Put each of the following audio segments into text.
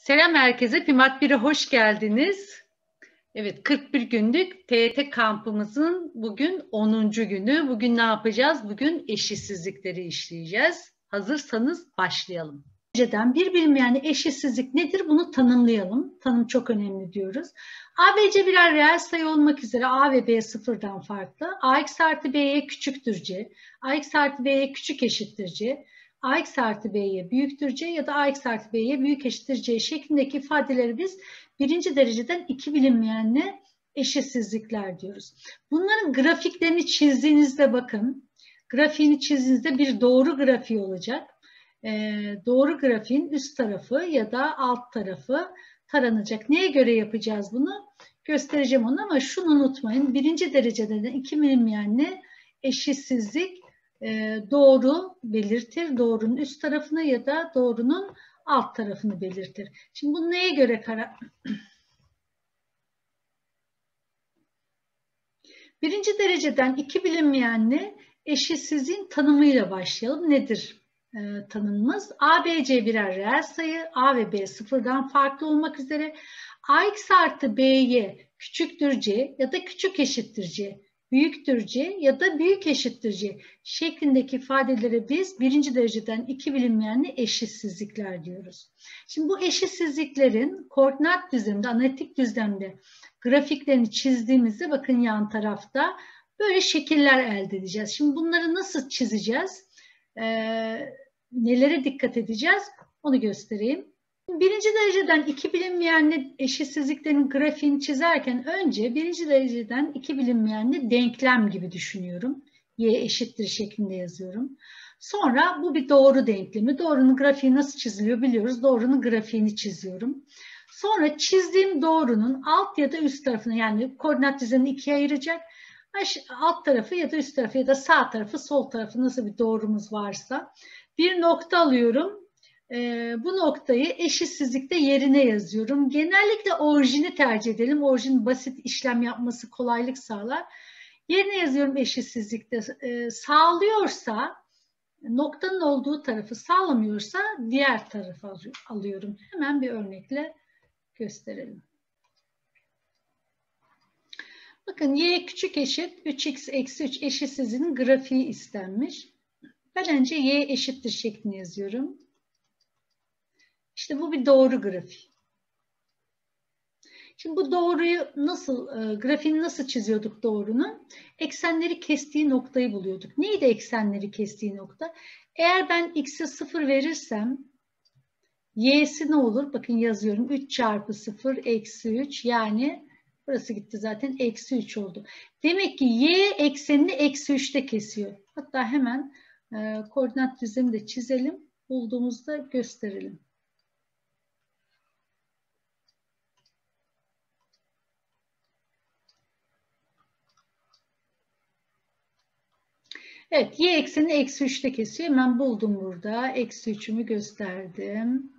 Selam herkese. Pimat 1'e hoş geldiniz. Evet 41 günlük TET kampımızın bugün 10. günü. Bugün ne yapacağız? Bugün eşitsizlikleri işleyeceğiz. Hazırsanız başlayalım. Önceden bir bilinmeyen eşitsizlik nedir? Bunu tanımlayalım. Tanım çok önemli diyoruz. A, B, C birer reel sayı olmak üzere A ve B sıfırdan farklı. AX artı B'ye küçüktür C. AX artı B'ye küçük eşittir C. AX artı B'ye büyüktür C ya da AX artı B'ye büyük eşittir C şeklindeki ifadeleri biz birinci dereceden iki bilinmeyenle eşitsizlikler diyoruz. Bunların grafiklerini çizdiğinizde bakın, grafiğini çizdiğinizde bir doğru grafiği olacak. Ee, doğru grafiğin üst tarafı ya da alt tarafı taranacak. Neye göre yapacağız bunu? Göstereceğim onu ama şunu unutmayın. Birinci dereceden iki bilinmeyenle eşitsizlik doğru belirtir. Doğrunun üst tarafını ya da doğrunun alt tarafını belirtir. Şimdi bu neye göre karar... Birinci dereceden iki bilinmeyenli eşitsizliğin tanımıyla başlayalım. Nedir e, tanımımız? A, B, C birer reel sayı. A ve B sıfırdan farklı olmak üzere. AX artı B'ye küçüktür C ya da küçük eşittir C büyüktür C ya da büyük eşittir C şeklindeki ifadelere biz birinci dereceden iki bilinmeyenli eşitsizlikler diyoruz. Şimdi bu eşitsizliklerin koordinat düzleminde, analitik düzlemde grafiklerini çizdiğimizde bakın yan tarafta böyle şekiller elde edeceğiz. Şimdi bunları nasıl çizeceğiz? Ee, nelere dikkat edeceğiz? Onu göstereyim. Birinci dereceden iki bilinmeyenli eşitsizliklerin grafiğini çizerken önce birinci dereceden iki bilinmeyenli denklem gibi düşünüyorum. Y eşittir şeklinde yazıyorum. Sonra bu bir doğru denklemi. Doğrunun grafiği nasıl çiziliyor biliyoruz. Doğrunun grafiğini çiziyorum. Sonra çizdiğim doğrunun alt ya da üst tarafını yani koordinat düzenini ikiye ayıracak. Alt tarafı ya da üst tarafı ya da sağ tarafı sol tarafı nasıl bir doğrumuz varsa bir nokta alıyorum e, bu noktayı eşitsizlikte yerine yazıyorum. Genellikle orijini tercih edelim. Orijin basit işlem yapması kolaylık sağlar. Yerine yazıyorum eşitsizlikte. E, sağlıyorsa noktanın olduğu tarafı sağlamıyorsa diğer tarafı alıyorum. Hemen bir örnekle gösterelim. Bakın y küçük eşit 3x eksi 3 eşitsizliğinin grafiği istenmiş. Ben önce y eşittir şeklini yazıyorum. İşte bu bir doğru grafik. Şimdi bu doğruyu nasıl, e, grafiğini nasıl çiziyorduk doğrunun? Eksenleri kestiği noktayı buluyorduk. Neydi eksenleri kestiği nokta? Eğer ben x'e 0 verirsem y'si ne olur? Bakın yazıyorum 3 çarpı 0 eksi 3 yani burası gitti zaten eksi 3 oldu. Demek ki y eksenini eksi 3'te kesiyor. Hatta hemen e, koordinat düzlemi de çizelim. Bulduğumuzda gösterelim. Evet y ekseni eksi 3'te kesiyor. Hemen buldum burada. Eksi 3'ümü gösterdim.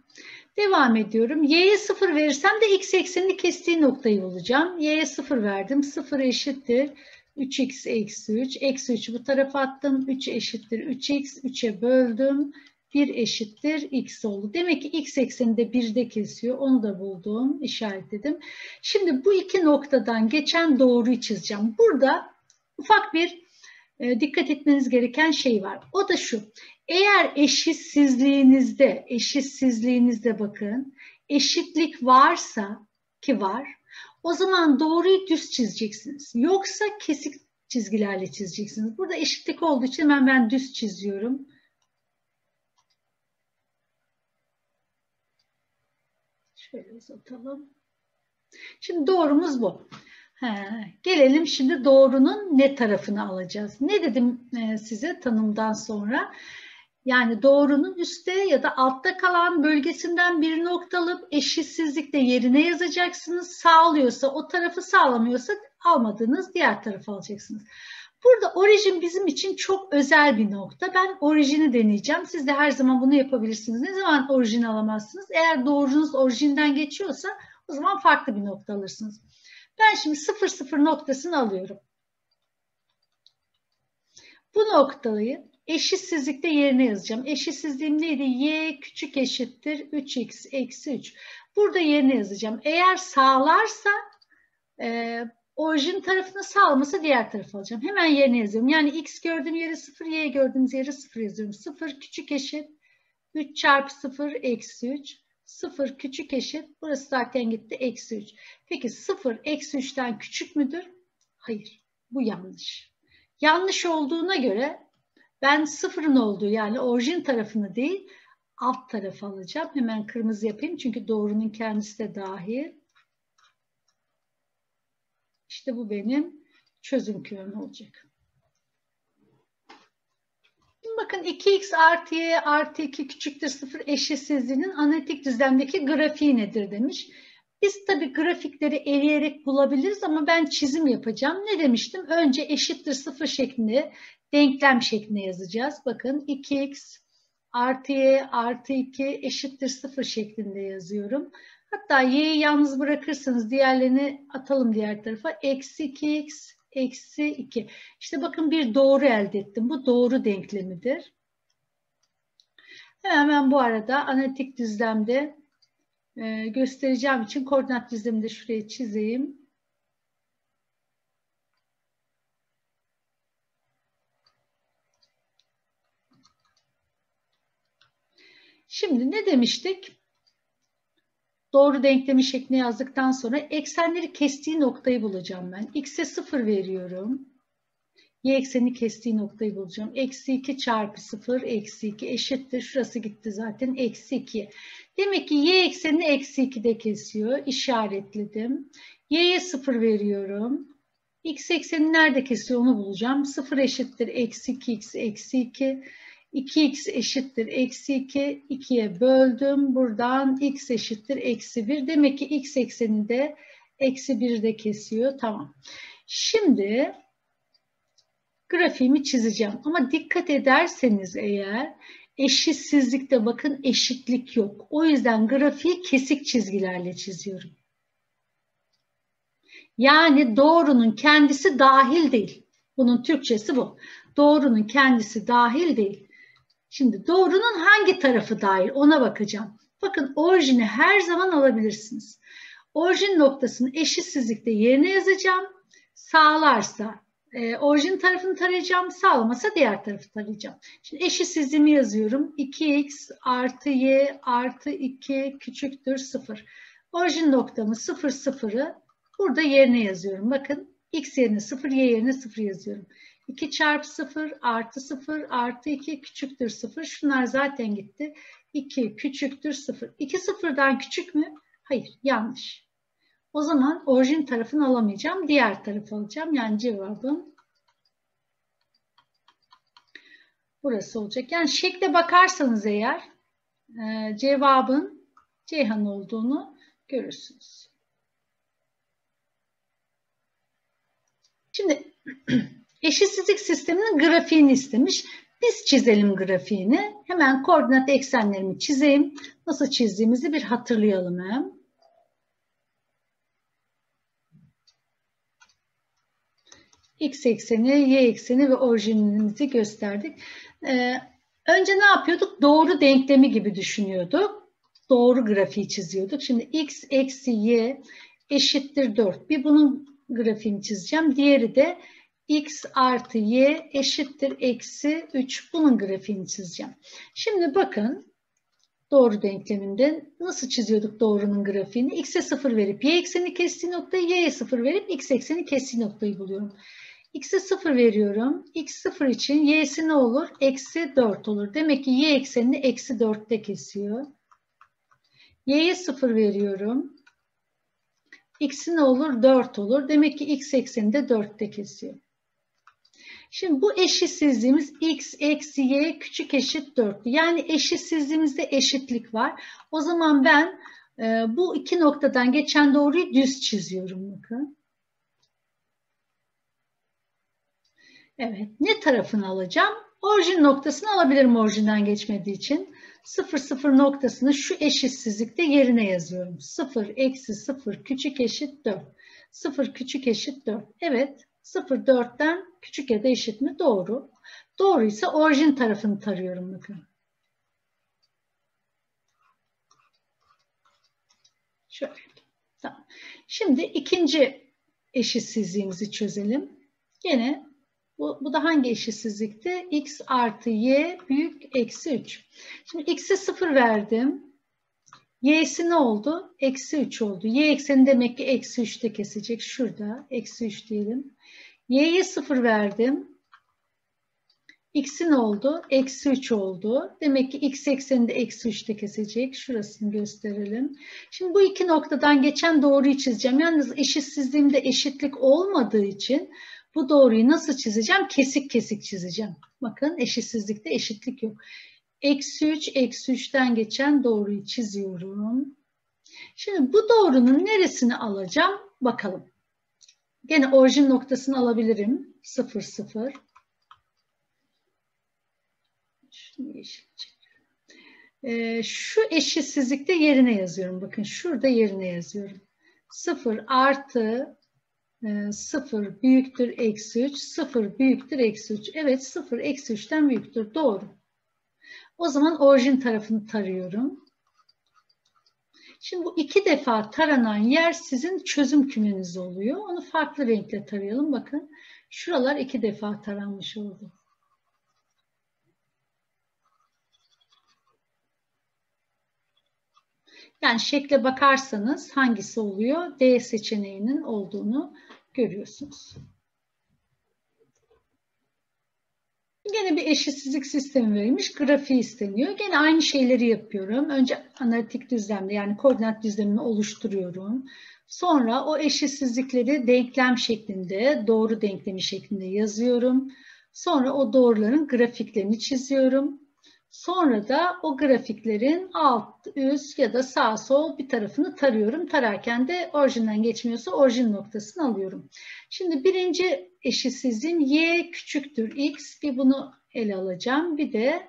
Devam ediyorum. Y'ye 0 verirsem de x eksenini kestiği noktayı bulacağım. Y'ye 0 verdim. 0 eşittir. 3x eksi 3. Eksi 3'ü bu tarafa attım. 3 eşittir 3x. 3'e böldüm. 1 eşittir x oldu. Demek ki x ekseni de 1'de kesiyor. Onu da buldum. işaretledim. Şimdi bu iki noktadan geçen doğruyu çizeceğim. Burada ufak bir dikkat etmeniz gereken şey var. O da şu. Eğer eşitsizliğinizde, eşitsizliğinizde bakın, eşitlik varsa ki var, o zaman doğruyu düz çizeceksiniz. Yoksa kesik çizgilerle çizeceksiniz. Burada eşitlik olduğu için hemen ben düz çiziyorum. Şöyle uzatalım. Şimdi doğrumuz bu. He, gelelim şimdi doğrunun ne tarafını alacağız. Ne dedim e, size tanımdan sonra? Yani doğrunun üstte ya da altta kalan bölgesinden bir nokta alıp eşitsizlikle yerine yazacaksınız. Sağlıyorsa o tarafı sağlamıyorsa almadığınız diğer tarafı alacaksınız. Burada orijin bizim için çok özel bir nokta. Ben orijini deneyeceğim. Siz de her zaman bunu yapabilirsiniz. Ne zaman orijini alamazsınız? Eğer doğrunuz orijinden geçiyorsa o zaman farklı bir nokta alırsınız. Ben şimdi 0 0 noktasını alıyorum. Bu noktayı eşitsizlikte yerine yazacağım. Eşitsizliğim neydi? Y küçük eşittir 3x eksi 3. Burada yerine yazacağım. Eğer sağlarsa e, orijin tarafını sağlamasa diğer tarafı alacağım. Hemen yerine yazıyorum. Yani x gördüğüm yere 0, y gördüğümüz yere 0 yazıyorum. 0 küçük eşit 3 çarpı 0 eksi 3. 0 küçük eşit. Burası zaten gitti. Eksi 3. Peki 0 eksi 3'ten küçük müdür? Hayır. Bu yanlış. Yanlış olduğuna göre ben sıfırın olduğu yani orijin tarafını değil alt tarafı alacağım. Hemen kırmızı yapayım çünkü doğrunun kendisi de dahil. İşte bu benim çözüm kümem olacak. Bakın 2x artı y artı 2 küçüktür 0 eşitsizliğinin analitik düzlemdeki grafiği nedir demiş. Biz tabi grafikleri eleyerek bulabiliriz ama ben çizim yapacağım. Ne demiştim? Önce eşittir 0 şeklinde denklem şeklinde yazacağız. Bakın 2x artı y artı 2 eşittir 0 şeklinde yazıyorum. Hatta y'yi yalnız bırakırsanız diğerlerini atalım diğer tarafa. Eksi 2x eksi 2. İşte bakın bir doğru elde ettim. Bu doğru denklemidir. Hemen bu arada analitik düzlemde e, göstereceğim için koordinat düzlemini de şuraya çizeyim. Şimdi ne demiştik? Doğru denklemi şeklinde yazdıktan sonra eksenleri kestiği noktayı bulacağım ben. X'e 0 veriyorum. Y ekseni kestiği noktayı bulacağım. Eksi 2 çarpı 0 eksi 2 eşittir. Şurası gitti zaten. Eksi 2. Demek ki Y eksenini eksi 2'de kesiyor. İşaretledim. Y'ye 0 veriyorum. X ekseni nerede kesiyor onu bulacağım. 0 eşittir. Eksi 2x eksi 2. 2x eşittir eksi 2, 2'ye böldüm. Buradan x eşittir eksi 1. Demek ki x ekseni de eksi 1'de kesiyor. Tamam. Şimdi grafiğimi çizeceğim. Ama dikkat ederseniz eğer eşitsizlikte bakın eşitlik yok. O yüzden grafiği kesik çizgilerle çiziyorum. Yani doğrunun kendisi dahil değil. Bunun Türkçesi bu. Doğrunun kendisi dahil değil. Şimdi doğrunun hangi tarafı dahil ona bakacağım. Bakın orijini her zaman alabilirsiniz. Orijin noktasını eşitsizlikte yerine yazacağım. Sağlarsa e, orijin tarafını tarayacağım. Sağlamasa diğer tarafı tarayacağım. Şimdi eşitsizliğimi yazıyorum. 2x artı y artı 2 küçüktür 0. Orijin noktamı 0 0'ı burada yerine yazıyorum. Bakın x yerine 0 y yerine 0 yazıyorum. 2 çarpı 0 artı 0 artı 2 küçüktür 0. Şunlar zaten gitti. 2 küçüktür 0. 2 sıfırdan küçük mü? Hayır yanlış. O zaman orijin tarafını alamayacağım. Diğer tarafı alacağım. Yani cevabım burası olacak. Yani şekle bakarsanız eğer e, cevabın Ceyhan olduğunu görürsünüz. Şimdi eşitsizlik sisteminin grafiğini istemiş. Biz çizelim grafiğini. Hemen koordinat eksenlerimi çizeyim. Nasıl çizdiğimizi bir hatırlayalım hem. X ekseni, Y ekseni ve orijinimizi gösterdik. Ee, önce ne yapıyorduk? Doğru denklemi gibi düşünüyorduk. Doğru grafiği çiziyorduk. Şimdi X eksi Y eşittir 4. Bir bunun grafiğini çizeceğim. Diğeri de x artı y eşittir eksi 3. Bunun grafiğini çizeceğim. Şimdi bakın doğru denkleminde nasıl çiziyorduk doğrunun grafiğini? x'e 0 verip y ekseni kestiği noktayı, y'ye 0 verip x ekseni kestiği noktayı buluyorum. x'e 0 veriyorum. x 0 için y'si ne olur? Eksi 4 olur. Demek ki y eksenini eksi 4'te kesiyor. y'ye 0 veriyorum. x'i ne olur? 4 olur. Demek ki x ekseni de 4'te kesiyor. Şimdi bu eşitsizliğimiz x eksi y küçük eşit 4. Yani eşitsizliğimizde eşitlik var. O zaman ben e, bu iki noktadan geçen doğruyu düz çiziyorum. Bakın. Evet. Ne tarafını alacağım? Orijin noktasını alabilirim orijinden geçmediği için. 0 0 noktasını şu eşitsizlikte yerine yazıyorum. 0 eksi 0 küçük eşit 4. 0 küçük eşit 4. Evet 0 4'ten küçük ya da eşit mi? Doğru. Doğruysa orijin tarafını tarıyorum bakın. Şöyle. Tamam. Şimdi ikinci eşitsizliğimizi çözelim. Yine bu, bu da hangi eşitsizlikti? x artı y büyük eksi 3. Şimdi x'e 0 verdim. Y'si ne oldu? Eksi 3 oldu. Y ekseni demek ki eksi 3'te kesecek. Şurada eksi 3 diyelim. Y'ye 0 verdim. X'i ne oldu? Eksi 3 oldu. Demek ki x ekseni de eksi 3'te kesecek. Şurasını gösterelim. Şimdi bu iki noktadan geçen doğruyu çizeceğim. Yalnız eşitsizliğimde eşitlik olmadığı için bu doğruyu nasıl çizeceğim? Kesik kesik çizeceğim. Bakın eşitsizlikte eşitlik yok. Eksi 3, eksi 3'ten geçen doğruyu çiziyorum. Şimdi bu doğrunun neresini alacağım? Bakalım. Gene orijin noktasını alabilirim. 0, 0. Ee, şu eşitsizlikte yerine yazıyorum. Bakın şurada yerine yazıyorum. 0 artı 0 e, büyüktür eksi 3, 0 büyüktür eksi 3. Evet 0 eksi 3'ten büyüktür. Doğru. O zaman orijin tarafını tarıyorum. Şimdi bu iki defa taranan yer sizin çözüm kümeniz oluyor. Onu farklı renkle tarayalım. Bakın şuralar iki defa taranmış oldu. Yani şekle bakarsanız hangisi oluyor? D seçeneğinin olduğunu görüyorsunuz. Gene bir eşitsizlik sistemi verilmiş. Grafiği isteniyor. Gene aynı şeyleri yapıyorum. Önce analitik düzlemde yani koordinat düzlemini oluşturuyorum. Sonra o eşitsizlikleri denklem şeklinde, doğru denklemi şeklinde yazıyorum. Sonra o doğruların grafiklerini çiziyorum. Sonra da o grafiklerin alt, üst ya da sağ sol bir tarafını tarıyorum. Tararken de orijinden geçmiyorsa orijin noktasını alıyorum. Şimdi birinci eşitsizliğin y küçüktür x. Bir bunu ele alacağım. Bir de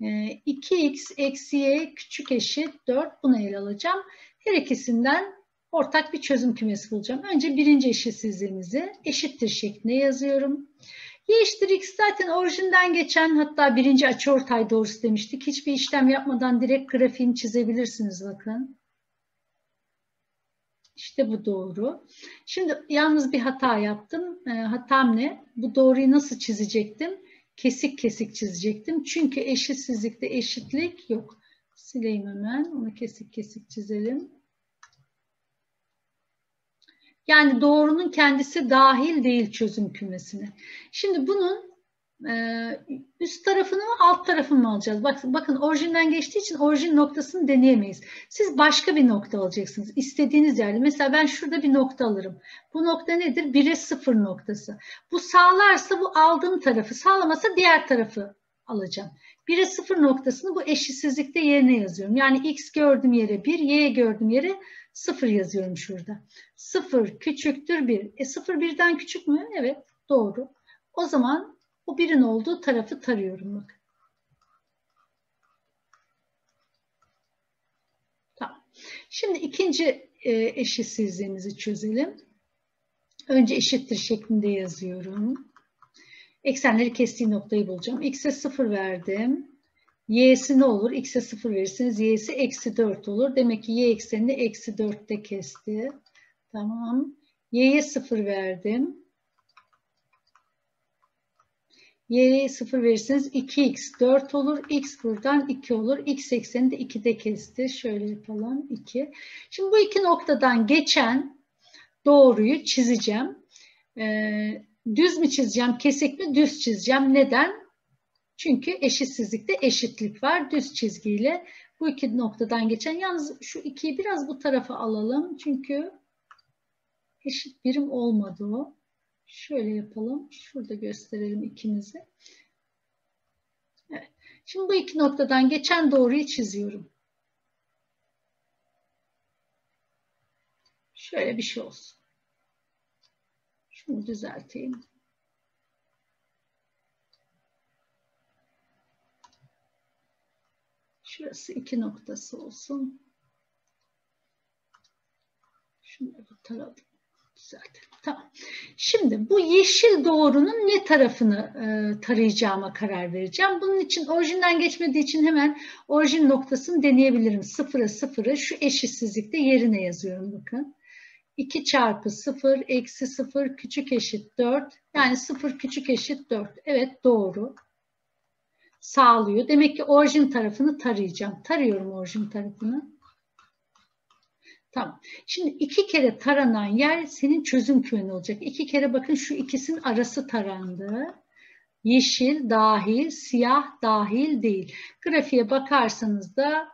2x e, eksi y küçük eşit 4 bunu ele alacağım. Her ikisinden ortak bir çözüm kümesi bulacağım. Önce birinci eşitsizliğimizi eşittir şeklinde yazıyorum. Y eşittir zaten orijinden geçen hatta birinci açıortay doğrusu demiştik. Hiçbir işlem yapmadan direkt grafiğini çizebilirsiniz bakın. İşte bu doğru. Şimdi yalnız bir hata yaptım. E, hatam ne? Bu doğruyu nasıl çizecektim? Kesik kesik çizecektim. Çünkü eşitsizlikte eşitlik yok. Sileyim hemen. Onu kesik kesik çizelim. Yani doğrunun kendisi dahil değil çözüm kümesine. Şimdi bunun e, üst tarafını mı alt tarafını mı alacağız? Bak, bakın orijinden geçtiği için orijin noktasını deneyemeyiz. Siz başka bir nokta alacaksınız. İstediğiniz yerde. Mesela ben şurada bir nokta alırım. Bu nokta nedir? 1'e 0 noktası. Bu sağlarsa bu aldığım tarafı, sağlamasa diğer tarafı alacağım. 1'e 0 noktasını bu eşitsizlikte yerine yazıyorum. Yani x gördüğüm yere 1, y gördüğüm yere 0 yazıyorum şurada. 0 küçüktür 1. E 0 birden küçük mü? Evet doğru. O zaman bu birin olduğu tarafı tarıyorum bak. Tamam. Şimdi ikinci e, eşitsizliğimizi çözelim. Önce eşittir şeklinde yazıyorum. Eksenleri kestiği noktayı bulacağım. X'e 0 verdim. Y'si ne olur? X'e 0 verirseniz Y'si eksi 4 olur. Demek ki Y eksenini eksi 4'te kesti. Tamam. Y'ye 0 verdim. Y'ye 0 verirseniz 2x 4 olur. X buradan 2 olur. X ekseni de 2'de kesti. Şöyle yapalım. 2. Şimdi bu iki noktadan geçen doğruyu çizeceğim. Ee, düz mü çizeceğim? Kesik mi? Düz çizeceğim. Neden? Çünkü eşitsizlikte eşitlik var. Düz çizgiyle bu iki noktadan geçen. Yalnız şu ikiyi biraz bu tarafa alalım. Çünkü eşit birim olmadı o. Şöyle yapalım. Şurada gösterelim ikimizi. Evet. Şimdi bu iki noktadan geçen doğruyu çiziyorum. Şöyle bir şey olsun. Şunu düzelteyim. Şurası iki noktası olsun. Şunu bu tarafa zaten. Tamam. Şimdi bu yeşil doğrunun ne tarafını e, tarayacağıma karar vereceğim. Bunun için orijinden geçmediği için hemen orijin noktasını deneyebilirim. Sıfıra sıfırı şu eşitsizlikte yerine yazıyorum bakın. 2 çarpı 0 eksi 0 küçük eşit 4. Yani 0 küçük eşit 4. Evet doğru. Sağlıyor. Demek ki orijin tarafını tarayacağım. Tarıyorum orijin tarafını. Tamam. Şimdi iki kere taranan yer senin çözüm köyün olacak. İki kere bakın şu ikisinin arası tarandı. Yeşil dahil, siyah dahil değil. Grafiğe bakarsanız da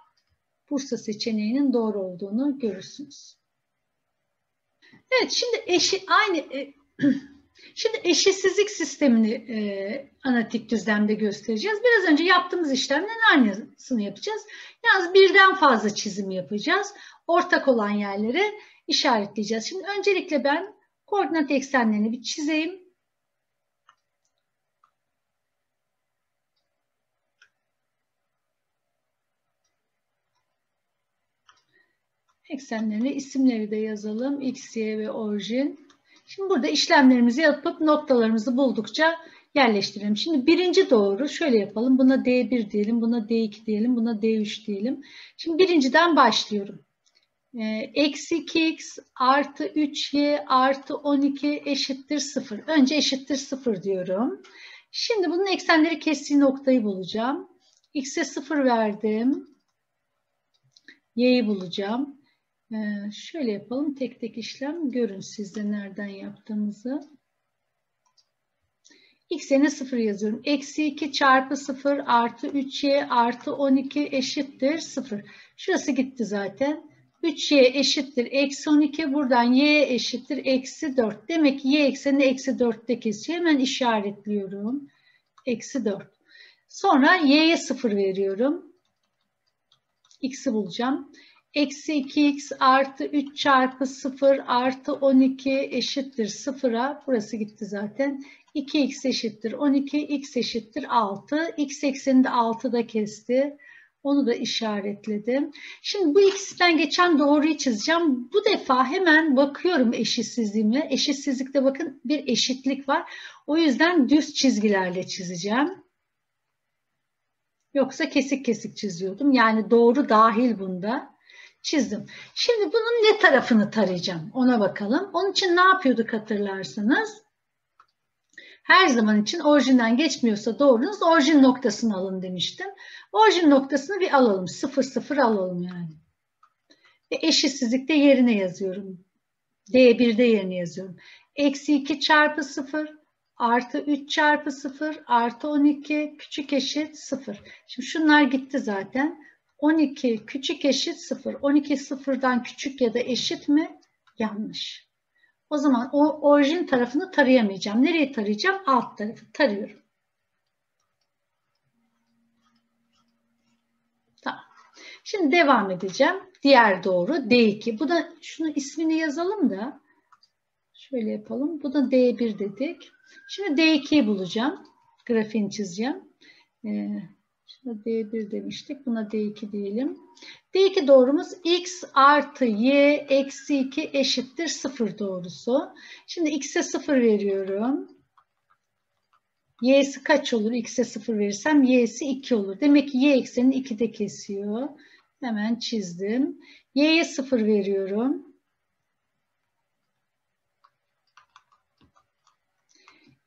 Bursa seçeneğinin doğru olduğunu görürsünüz. Evet şimdi eşi aynı e, şimdi eşitsizlik sistemini e, analitik düzlemde göstereceğiz. Biraz önce yaptığımız işlemlerin aynısını yapacağız. Yalnız birden fazla çizim yapacağız. Ortak olan yerlere işaretleyeceğiz. Şimdi öncelikle ben koordinat eksenlerini bir çizeyim. Eksenlerine isimleri de yazalım. X, Y ve orijin. Şimdi burada işlemlerimizi yapıp noktalarımızı buldukça yerleştirelim. Şimdi birinci doğru şöyle yapalım. Buna D1 diyelim, buna D2 diyelim, buna D3 diyelim. Şimdi birinciden başlıyorum. Ee, eksi 2x artı 3y artı 12 eşittir 0. Önce eşittir 0 diyorum. Şimdi bunun eksenleri kestiği noktayı bulacağım. x'e 0 verdim. y'yi bulacağım. Ee, şöyle yapalım tek tek işlem görün sizde nereden yaptığımızı. X yerine 0 yazıyorum. Eksi 2 çarpı 0 artı 3y artı 12 eşittir 0. Şurası gitti zaten. 3y eşittir eksi 12 buradan y eşittir eksi 4. Demek ki y eksenini eksi 4'te kesiyor. Hemen işaretliyorum. Eksi 4. Sonra y'ye 0 veriyorum. X'i bulacağım. Eksi 2x artı 3 çarpı 0 artı 12 eşittir 0'a. Burası gitti zaten. 2x eşittir 12, x eşittir 6. x eksenini de 6'da kesti. Onu da işaretledim. Şimdi bu ikisinden geçen doğruyu çizeceğim. Bu defa hemen bakıyorum eşitsizliğime. Eşitsizlikte bakın bir eşitlik var. O yüzden düz çizgilerle çizeceğim. Yoksa kesik kesik çiziyordum. Yani doğru dahil bunda çizdim. Şimdi bunun ne tarafını tarayacağım ona bakalım. Onun için ne yapıyorduk hatırlarsanız? Her zaman için orijinden geçmiyorsa doğrunuz orijin noktasını alın demiştim. Orijin noktasını bir alalım. Sıfır sıfır alalım yani. Ve eşitsizlikte yerine yazıyorum. D1'de yerine yazıyorum. Eksi 2 çarpı 0 artı 3 çarpı 0 artı 12 küçük eşit 0. Şimdi şunlar gitti zaten. 12 küçük eşit 0. 12 sıfırdan küçük ya da eşit mi? Yanlış. O zaman o orijin tarafını tarayamayacağım. Nereye tarayacağım? Alt tarafı tarıyorum. Tamam. Şimdi devam edeceğim. Diğer doğru D2. Bu da şunu ismini yazalım da şöyle yapalım. Bu da D1 dedik. Şimdi D2'yi bulacağım. Grafiğini çizeceğim. Ee, Şuna D1 demiştik. Buna D2 diyelim. D2 doğrumuz x artı y eksi 2 eşittir 0 doğrusu. Şimdi x'e 0 veriyorum. y'si kaç olur? x'e 0 verirsem y'si 2 olur. Demek ki y eksenini 2'de kesiyor. Hemen çizdim. y'ye 0 veriyorum.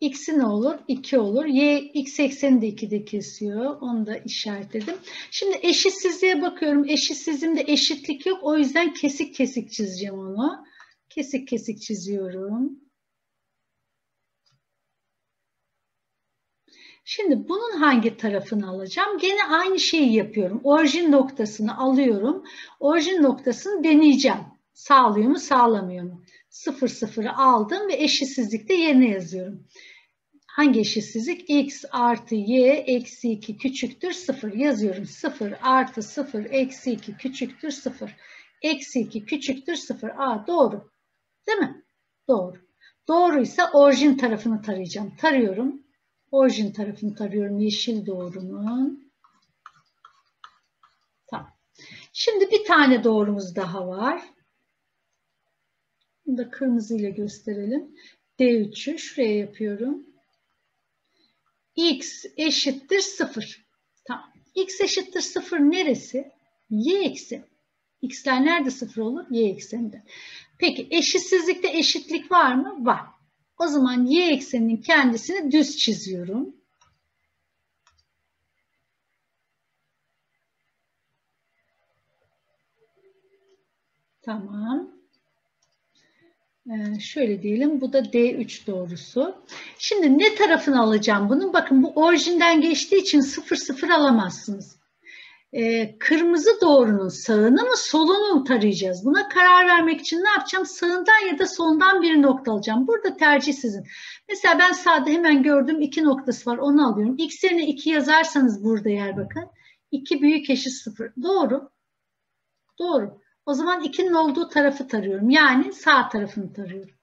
X'i ne olur? 2 olur. Y x ekseni de 2'de kesiyor. Onu da işaretledim. Şimdi eşitsizliğe bakıyorum. Eşitsizliğimde eşitlik yok. O yüzden kesik kesik çizeceğim onu. Kesik kesik çiziyorum. Şimdi bunun hangi tarafını alacağım? Gene aynı şeyi yapıyorum. Orijin noktasını alıyorum. Orijin noktasını deneyeceğim. Sağlıyor mu, sağlamıyor mu? 0 0'ı aldım ve eşitsizlikte yerine yazıyorum. Hangi eşitsizlik? x artı y eksi 2 küçüktür 0 yazıyorum. 0 artı 0 eksi 2 küçüktür 0. Eksi 2 küçüktür 0. Aa doğru. Değil mi? Doğru. Doğruysa orijin tarafını tarayacağım. Tarıyorum. Orijin tarafını tarıyorum. Yeşil doğrunun. Tamam. Şimdi bir tane doğrumuz daha var. Bunu da kırmızıyla gösterelim. D3'ü şuraya yapıyorum. X eşittir 0. Tamam. X eşittir 0 neresi? Y ekseni. X'ler nerede 0 olur? Y ekseninde. Peki eşitsizlikte eşitlik var mı? Var. O zaman Y ekseninin kendisini düz çiziyorum. Tamam. Ee, şöyle diyelim bu da D3 doğrusu. Şimdi ne tarafını alacağım bunun? Bakın bu orijinden geçtiği için 0 0 alamazsınız. Ee, kırmızı doğrunun sağını mı solunu tarayacağız? Buna karar vermek için ne yapacağım? Sağından ya da solundan bir nokta alacağım. Burada tercih sizin. Mesela ben sağda hemen gördüğüm iki noktası var. Onu alıyorum. X yerine 2 yazarsanız burada yer bakın. 2 büyük eşit 0. Doğru. Doğru. O zaman 2'nin olduğu tarafı tarıyorum. Yani sağ tarafını tarıyorum.